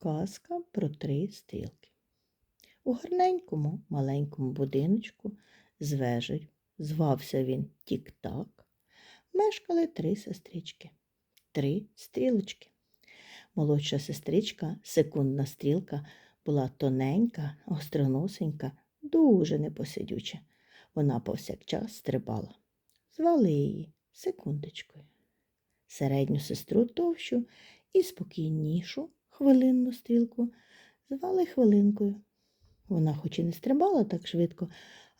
Казка про три стрілки. У гарненькому маленькому будиночку з вежею, звався він Тік-Так, мешкали три сестрички, три стрілочки. Молодша сестричка, секундна стрілка, була тоненька, гостроносенька, дуже непосидюча. Вона повсякчас стрибала. Звали її секундочкою. Середню сестру товщу і спокійнішу хвилинну стрілку звали хвилинкою. Вона хоч і не стрибала так швидко,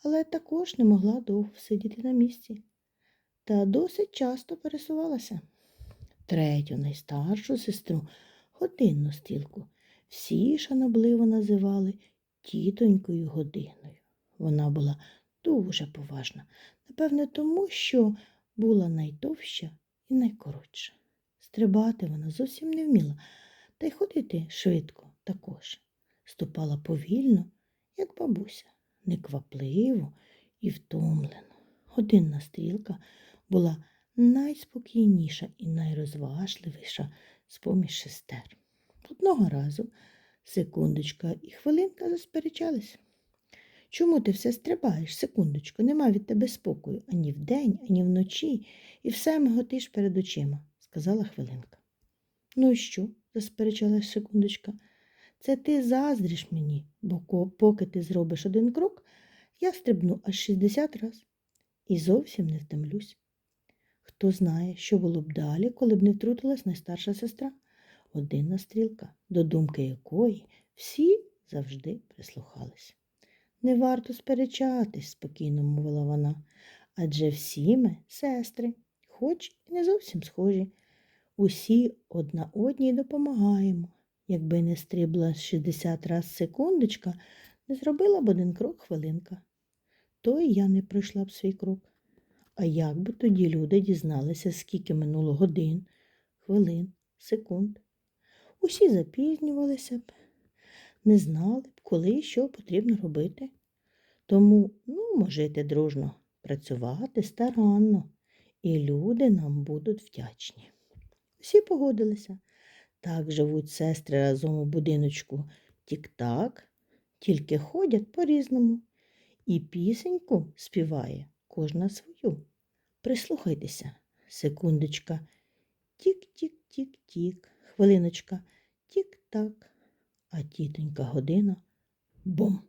але також не могла довго сидіти на місці та досить часто пересувалася. Третю найстаршу сестру, годинну стрілку, всі шанобливо називали тітонькою годиною. Вона була дуже поважна, напевне, тому що була найтовща і найкоротша. Стрибати вона зовсім не вміла, та й ходити швидко також. Ступала повільно, як бабуся, неквапливо і втомлено. Годинна стрілка була найспокійніша і найрозважливіша з поміж сестер. Одного разу секундочка і хвилинка засперечались. Чому ти все стрибаєш, секундочко, нема від тебе спокою ані вдень, ані вночі, і все миготиш перед очима, сказала хвилинка. Ну і що? Засперечалась секундочка. Це ти заздриш мені, бо поки ти зробиш один крок, я стрибну аж 60 раз і зовсім не втомлюсь. Хто знає, що було б далі, коли б не втрутилась найстарша сестра, одинна стрілка, до думки якої всі завжди прислухались. Не варто сперечатись, спокійно мовила вона, адже всі ми сестри, хоч і не зовсім схожі. Усі одна одній допомагаємо. Якби не стрибла 60 раз секундочка, не зробила б один крок хвилинка. То і я не пройшла б свій крок. А як би тоді люди дізналися, скільки минуло годин, хвилин, секунд? Усі запізнювалися б, не знали б, коли і що потрібно робити. Тому ну, можете дружно працювати старанно, і люди нам будуть вдячні. Всі погодилися. Так живуть сестри разом у будиночку тік-так, тільки ходять по-різному. І пісеньку співає кожна свою. Прислухайтеся, секундочка. Тік-тік-тік-тік, хвилиночка, тік-так, а тітонька година бум.